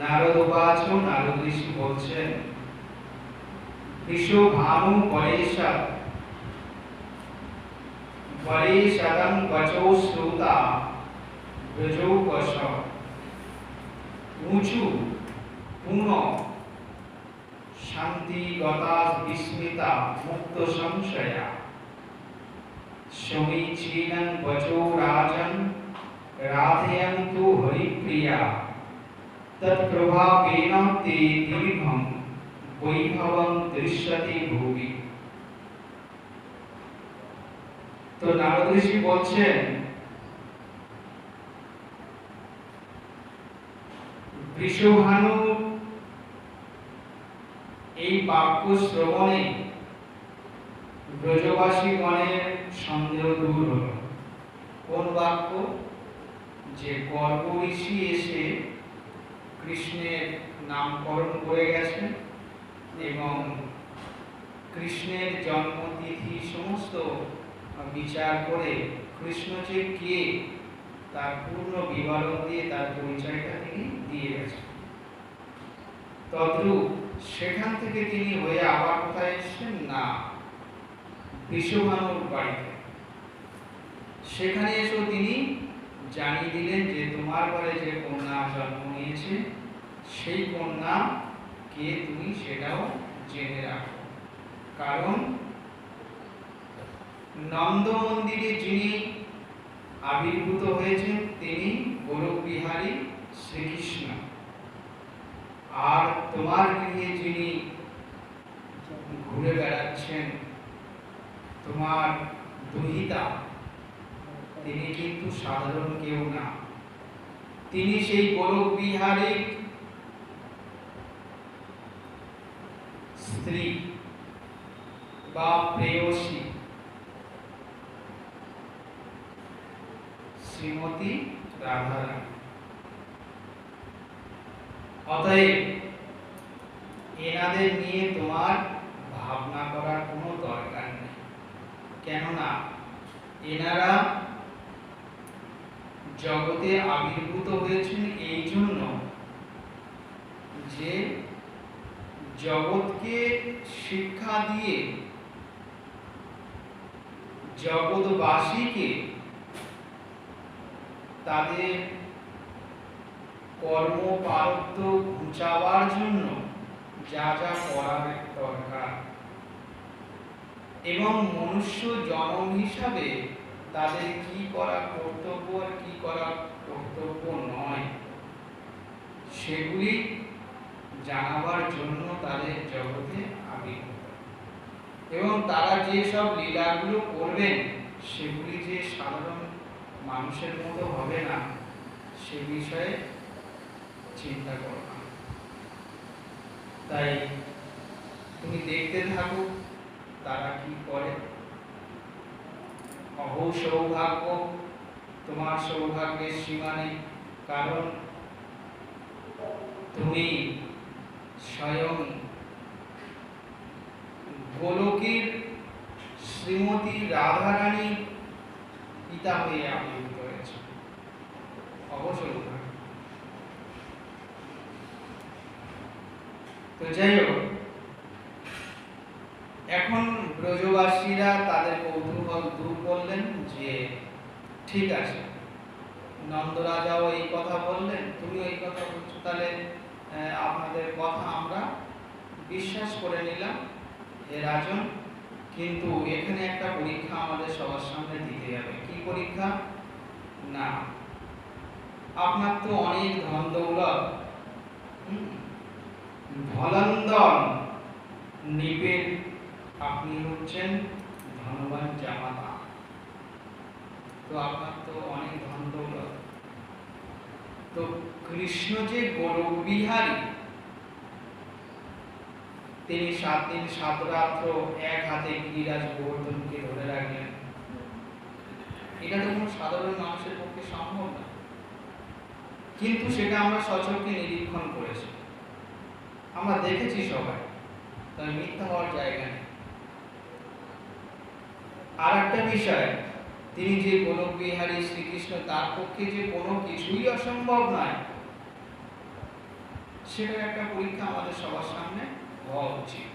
নারদ উবাচ নারদ ঋষি বলছেন বিশু ভানু পরেশা পরেশাদং বচৌ শ্রুতা, ব্রজৌ কশ উঁচু শান্তি গতা বিস্মিতা, মুক্ত সংশয়া, সমীচীনং বচৌ রাজন, রাধয়ন্তু হরিপ্রিয়া। তৎপ্রভাবেন তে দীর্ঘং বৈভবং দৃশ্যতে ভুবি তো নারদ ঋষি বলছেন বৃষভানু এই বাক্য শ্রবণে ব্রজবাসী গণের সন্দেহ দূর হলো। কোন বাক্য? যে গর্ব ঋষি এসে কৃষ্ণের নামকরণ করে গেছেন এবং কৃষ্ণের জন্মতিথি সমস্ত বিচার করে কৃষ্ণ যে কে, তার পূর্ণ বিবরণ দিয়ে তার পরিচয়টা তিনি দিয়ে গেছেন। তদ্রূপ সেখান থেকে তিনি হয়ে আবার কোথায় এসেছেন? না বিশ্বভানুর বাড়িতে। সেখানে এসেও তিনি জানিয়ে দিলেন যে তোমার ঘরে যে কন্যা জন্ম নিয়েছে, সেই কন্যা কে তুমি সেটাও জেনে রাখো। কারণ নন্দ মন্দিরে যিনি আবির্ভূত হয়েছেন, তিনি গোলক বিহারী শ্রীকৃষ্ণ। আর তোমার গৃহে যিনি ঘুরে বেড়াচ্ছেন, তোমার দুহিতা তিনি কিন্তু সাধারণ কেউ না। তিনি সেই গোলক বিহারী স্ত্রী বা প্রেয়সী। শ্রীমতী রাধারানী। অতএব এনাদের নিয়ে তোমার ভাবনা করার কোনো দরকার নেই। কেননা এনারা জগতে আবির্ভূত হয়েছেন এই জন্য যে জগৎকে শিক্ষা দিয়ে জগৎবাসীকে তাদের কর্ম পারত্য ঘুচাবার জন্য যা যা করার দরকার। এবং মনুষ্য জনম হিসাবে তাদের কি করা কর্তব্য আর কি করা কর্তব্য নয়, সেগুলি জানাবার জন্য তাদের জগতে আবির্ভূত। এবং তারা যে সব লীলাগুলো করবেন, সেগুলি যে সাধারণ মানুষের মতো হবে না, সে বিষয়ে চিন্তা করো না। তাই তুমি দেখতে থাকো তারা কি করে। অহো সৌভাগ্য, তোমার সৌভাগ্যের সীমা নেই কারণ তুমি স্বয়ং গোলকের শ্রীমতী রাধারানী পিতা হয়ে আবির্ভূত হয়েছে। অবশ্যই তো যাই হোক এখন ব্রজবাসীরা তাদের কৌতূহল দূর করলেন যে, ঠিক আছে। নন্দরাজাও এই কথা বললেন তুমি এই কথা বলছো, তাহলে আপনাদের কথা আমরা বিশ্বাস করে নিলাম, হে রাজন। কিন্তু এখানে একটা পরীক্ষা আমাদের সবার সামনে দিতে হবে। কি পরীক্ষা? না। আপনার তো অনেক ধন দৌলত। ধনন্দন, নিপের আপনি হচ্ছেন ধনবান জামাতা। তো আপনার তো অনেক ধন দৌলত। তো কৃষ্ণ যে গোলক বিহারী তিনি সাত দিন সাত রাত্র এক হাতে গিরিরাজ গোবর্ধনকে ধরে রাখলেন। এটা তো কোনো সাধারণ মানুষের পক্ষে সম্ভব না। কিন্তু সেটা আমরা সচক্ষে নিরীক্ষণ করেছি। আমরা দেখেছি সবাই তাই মিথ্যা হওয়ার জায়গা নেই। আর একটা বিষয়, তিনি যে গোলক বিহারী শ্রীকৃষ্ণ, তার পক্ষে যে কোনো কিছুই অসম্ভব নয়। সেটার একটা পরীক্ষা আমাদের সবার সামনে হওয়া উচিত।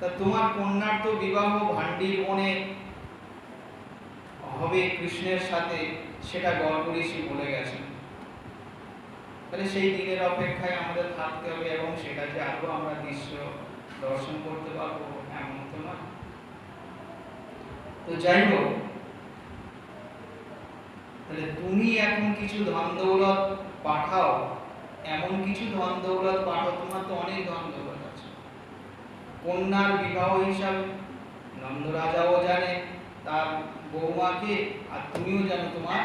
তা তোমার কন্যার তো বিবাহ ভান্ডির বনে হবে কৃষ্ণের সাথে, সেটা গল্প ঋষি বলে গেছেন তাহলে সেই দিনের অপেক্ষায় আমাদের থাকতে হবে এবং সেটা যে আমরা দৃশ্য দর্শন করতে পারব, এমন তো না তো যাই হোক তাহলে তুমি এখন কিছু ধন দৌলত পাঠাও, এমন কিছু ধন দৌলত পাঠাও, তোমার তো অনেক ধন দৌলত আছে। কন্যার বিবাহ হিসাবে নন্দ রাজাও জানে, তার বৌমাকে আর তুমিও জানো তোমার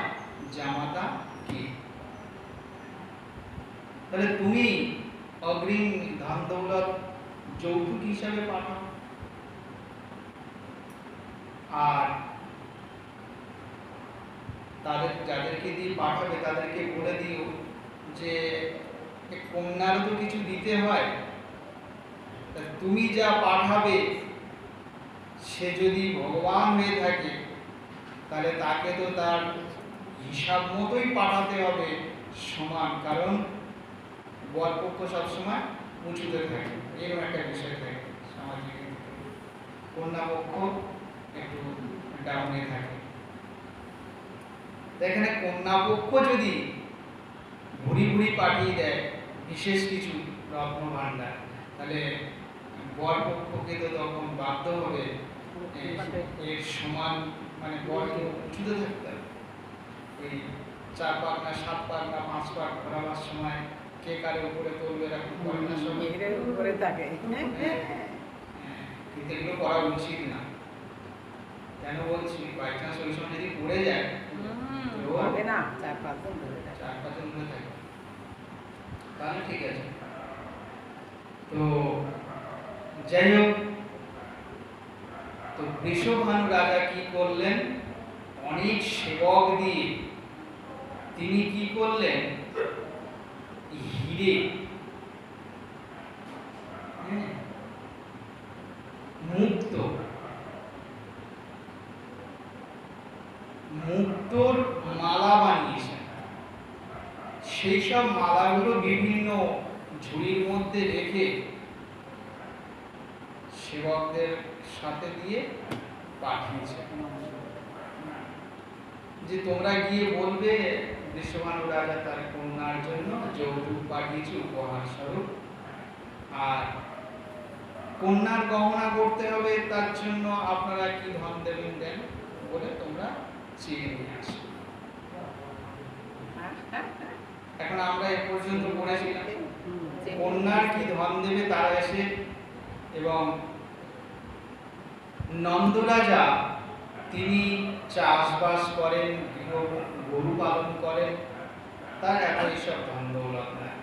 জামাতা কে তাহলে তুমি অগ্রিম ধন দৌলত যৌতুক হিসাবে পাঠাও। আর তাদের, যাদেরকে দিয়ে পাঠাবে তাদেরকে বলে দিও যে, এ কন্যারও তো কিছু দিতে হয় তুমি যা পাঠাবে, সে যদি ভগবান হয়ে থাকে, তাহলে তাকে তো তার হিসাব মতোই পাঠাতে হবে সমান, কারণ বরপক্ষ সবসময় উঁচুতে থাকে এরকম একটা বিষয় থাকে সামাজিক দিক থেকে। কন্যা পক্ষ একটু ডাউনে থাকে। তো এখানে যদি ভুড়ি ভুড়ি পাঠিয়ে দেয় বিশেষ কিছু রত্ন ভাণ্ডার তাহলে তো তখন বাধ্য হবে এর সমান মানে বরকে উঁচুতে থাকতে হবে। এই চার পাক না সাত পাক না পাঁচ পাক ঘোরাবার সময় কে কারে উপরে তুলবে এরকম করে না সব উপরে থাকে। হ্যাঁ, কিন্তু এগুলো করা উচিত না। কেন বলছি? বাই চান্স ওই সময় যদি পড়ে যায় তো হবে না চার পাঁচজন ধরে চার পাঁচজন ধরে থাকে। তাহলে ঠিক আছে। তো যাই হোক তো বৃষভানু রাজা কি করলেন? অনেক সেবক দিয়ে তিনি কি করলেন? হিরে হ্যাঁ, মুক্ত মুক্তোর মালা বানিয়েছেন সেই সব মালাগুলো বিভিন্ন ঝুড়ির মধ্যে রেখে সেবকদের সাথে দিয়ে পাঠিয়েছে। যে তোমরা গিয়ে বলবে বিশ্বভানু রাজা তার কন্যার জন্য যৌতুক পাঠিয়েছে, উপহার স্বরূপ। আর কন্যার গহনা করতে হবে, তার জন্য আপনারা কি ধন দেবেন দেন বলে তোমরা চেয়ে নিয়ে আসো। এখন আমরা এ পর্যন্ত পড়েছিলাম কন্যার কি ধন দেবে তারা এসে এবং নন্দরাজা তিনি চাষবাস করেন গৃহ গরু পালন করেন তার এত এইসব ধন দৌলত নাই।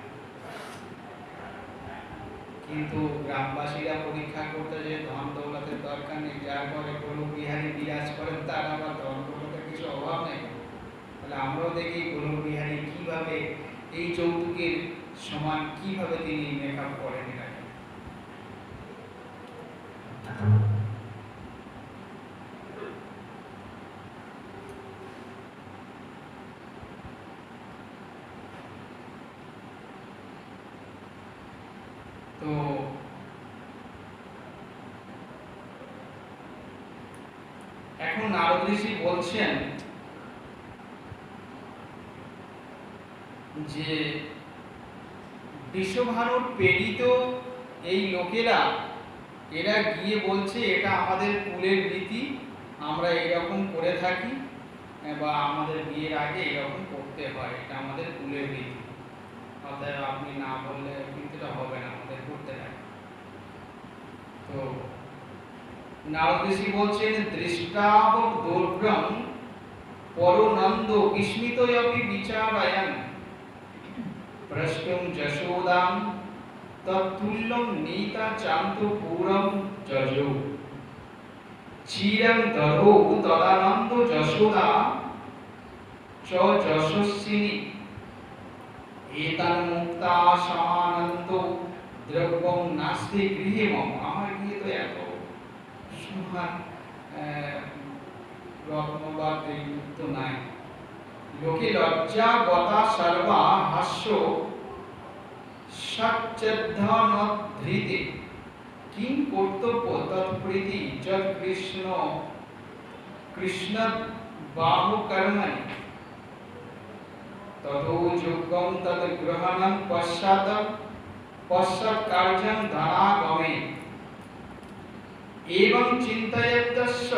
কিন্তু গ্রামবাসীরা পরীক্ষা করতে যে ধন দৌলতের দরকার নেই যার ঘরে গরু বিহারী বিরাজ করেন তার আবার ধন দৌলতের কিছু অভাব নেই। তাহলে আমরাও দেখি গরু বিহারী কীভাবে এই যৌতুকের সমান কীভাবে তিনি মেকআপ করেন এটাকে তো এখন নারদ ঋষি বলছেন যে বিশ্বভারত প্রেরিত এই লোকেরা, এরা গিয়ে বলছে, এটা আমাদের কুলের রীতি, আমরা এরকম করে থাকি, বা আমাদের বিয়ের আগে এরকম করতে হয়, এটা আমাদের কুলের রীতি। অতএব আপনি না বললে এটা হবে না, আমাদের করতে হয়। তো নারদ ঋষি বলছেন দৃষ্টাব দুর্গ্রম পরনন্দ বিস্মিতয়পি বিচারায়ন। প্রষ্টুম যশোদাম তৎতুল্যম নীতা চান্ত পুরম যজো চিরং দধো তদানন্দ যশোদা চ যশস্বিনী এতান মুক্তা সমানন্ত দ্রব্যম নাস্তি গৃহে মম আমার গৃহে তো এত আহ, রত্ন বা নাই লোকে লজ্জা গতা সর্বা হাস্য তচ্চেদ্ধন ধৃতে কিং কর্তব্য তৎপ্রীতি যৎ কৃষ্ণ কৃষ্ণ বাহু কর্মণি ততো যোগ্যম তদ গ্রহণম পশ্চাৎ পশ্চাৎ কার্যং ধনাগমে एवं चिन्तयतस्य